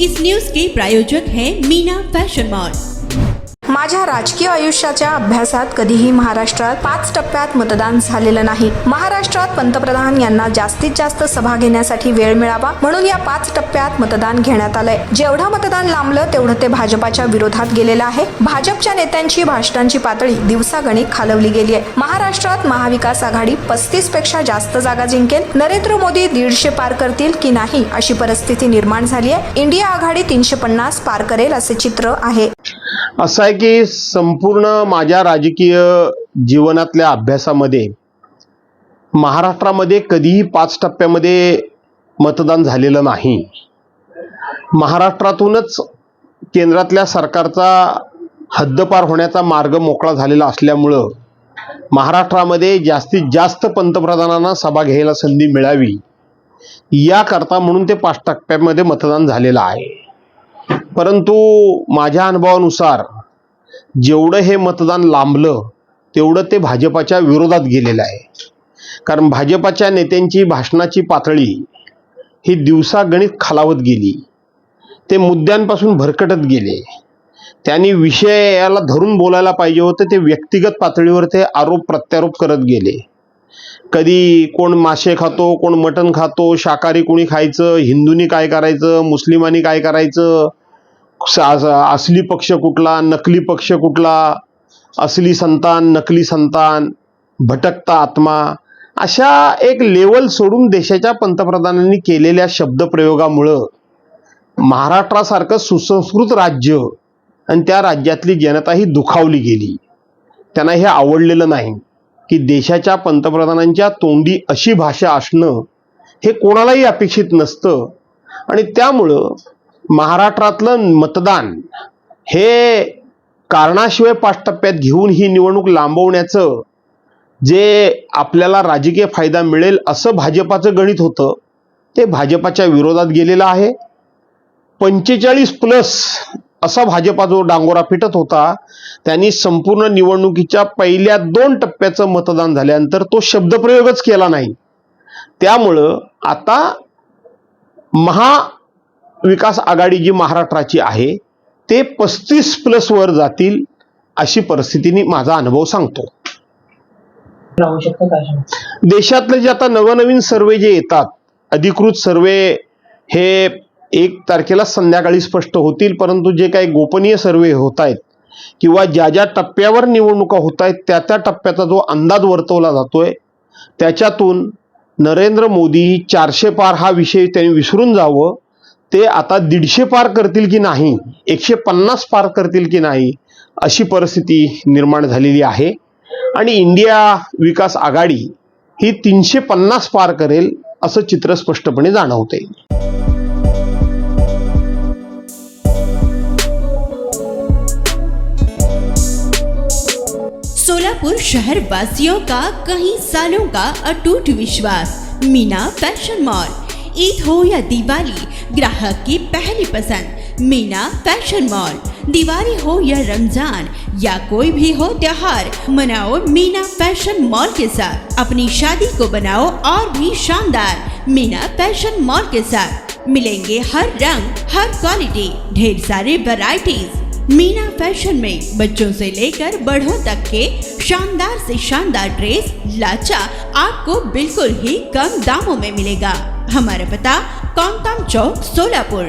इस news के प्रायोजक हैं Meena fashion mall. माझ्या राजकीय आयुष्याच्या अभ्यासात कधीही महाराष्ट्रात पाच टप्प्यात मतदान झालेलं नाही. महाराष्ट्रात पंतप्रधान यांना जास्तीत जास्त सभा घेण्यासाठी वेळ मिळावा म्हणून या पाच टप्प्यात मतदान घेण्यात आलंय. जेवढं मतदान लांबलं तेवढं ते भाजपाच्या विरोधात गेलेलं आहे. भाजपच्या नेत्यांची भाषणांची पातळी दिवसागणिक खालवली गेली आहे. महाराष्ट्रात महाविकास आघाडी पस्तीसपेक्षा जास्त जागा जिंकेल. नरेंद्र मोदी दीडशे पार करतील की नाही अशी परिस्थिती निर्माण झाली आहे. इंडिया आघाडी तीनशे पन्नास पार करेल असे चित्र आहे. असं आहे की संपूर्ण माझ्या राजकीय जीवनातल्या अभ्यासामध्ये महाराष्ट्रामध्ये कधीही पाच टप्प्यामध्ये मतदान झालेलं नाही. महाराष्ट्रातूनच केंद्रातल्या सरकारचा हद्दपार होण्याचा मार्ग मोकळा झालेला असल्यामुळं महाराष्ट्रामध्ये जास्तीत जास्त पंतप्रधानांना सभा घ्यायला संधी मिळावी याकरता म्हणून ते पाच टप्प्यामध्ये मतदान झालेलं आहे. परंतु माझ्या अनुभवानुसार जेवढं हे मतदान लांबलं तेवढं ते भाजपाच्या विरोधात गेलेलं आहे. कारण भाजपाच्या नेत्यांची भाषणाची पातळी ही दिवसागणित खालावत गेली. ते मुद्द्यांपासून भरकटत गेले. त्यांनी विषयाला धरून बोलायला पाहिजे होतं ते व्यक्तिगत पातळीवर ते आरोप प्रत्यारोप करत गेले. कधी कोण मासे खातो कोण मटण खातो शाकाहारी कोणी खायचं हिंदूंनी काय करायचं मुस्लिमांनी काय करायचं असली पक्ष कुठला नकली पक्ष कुठला असली संतान नकली संतान भटकता आत्मा अशा एक लेवल सोडून देशाच्या पंतप्रधानांनी केलेल्या शब्दप्रयोगामुळं महाराष्ट्रासारखं सुसंस्कृत राज्य आणि त्या राज्यातली जनता ही दुखावली गेली. त्यांना हे आवडलेलं नाही की देशाच्या पंतप्रधानांच्या तोंडी अशी भाषा असणं हे कोणालाही अपेक्षित नसतं. आणि त्यामुळं महाराष्ट्रातलं मतदान हे कारणाशिवाय पाच टप्प्यात घेऊन ही निवडणूक लांबवण्याचं जे आपल्याला राजकीय फायदा मिळेल असं भाजपाचं गणित होतं ते भाजपाच्या विरोधात गेलेलं आहे. पंचेचाळीस प्लस असा भाजपा जो डांगोरा फिटत होता त्यांनी संपूर्ण निवडणुकीच्या पहिल्या दोन टप्प्याचं मतदान झाल्यानंतर तो शब्दप्रयोगच केला नाही. त्यामुळं आता महा महाविकास आघाडी जी महाराष्ट्राची आहे ते पस्तीस प्लस वर जातील अशी परिस्थितीने माझा अनुभव सांगतो. देशातले जे आता नवनवीन सर्वे जे येतात अधिकृत सर्वे हे एक तारखेला संध्याकाळी स्पष्ट होतील परंतु जे काही गोपनीय सर्वे होत आहेत किंवा ज्या ज्या टप्प्यावर निवडणुका होत आहेत त्या त्या टप्प्याचा जो अंदाज वर्तवला जातोय त्याच्यातून नरेंद्र मोदी चारशे पार हा विषय त्यांनी विसरून जावं ते आता दीडशे पार करतील की नाही? एकशे पन्नास पार करतील की नाही? अशी परिस्थिती निर्माण झालेली आहे. आणि इंडिया विकास आघाडी ही तीनशे पन्नास पार करेल असं चित्र स्पष्टपणे जाणवते. सोलापुर शहर वासियों का कहीं सालों का अटूट विश्वास मीना फैशन मॉल। ईद हो या दिवाली, ग्राहक की पहली पसंद, मीना फ़ैशन मॉल। दिवाली हो या रमज़ान, या कोई भी हो त्योहार, मनाओ मीना फ़ैशन मॉल के साथ। अपनी शादी को बनाओ और भी शानदार, मीना फ़ैशन मॉल के साथ। मिलेंगे हर रंग, हर क्वालिटी, ढेर सारे वैरायटीज मीना फ़ैशन में बच्चों से लेकर बड़ों तक के शानदार से शानदार ड्रेस लाचा आपको बिल्कुल ही कम दामों में मिलेगा। हमारा पता कौन चौक सोलापुर